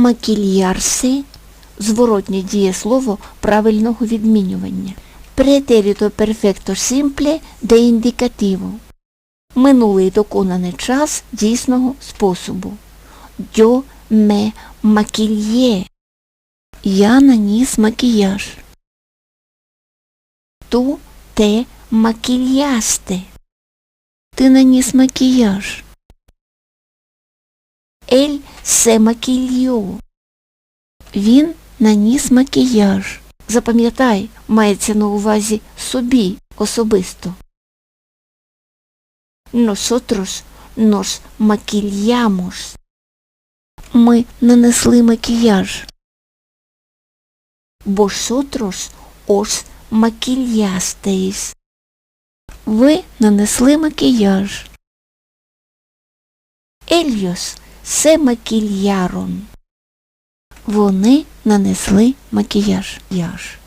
макільярси зворотнє дієслово правильного відмінювання. Претеріто перфекто симпле де індикативо. Минулий доконаний час дійсного способу. Yo me maquillé. Я наніс макіяж. Ту те макільясте. Ти наніс макіяж. Ель се макільйо. Він наніс макіяж. Запам'ятай, мається на увазі собі особисто. Nosotros nos maquillamos. Ми нанесли макіяж. Vosotros os maquillasteis. Ви нанесли макіяж. Ellos maquillaron. Вони нанесли макіяж. Яж.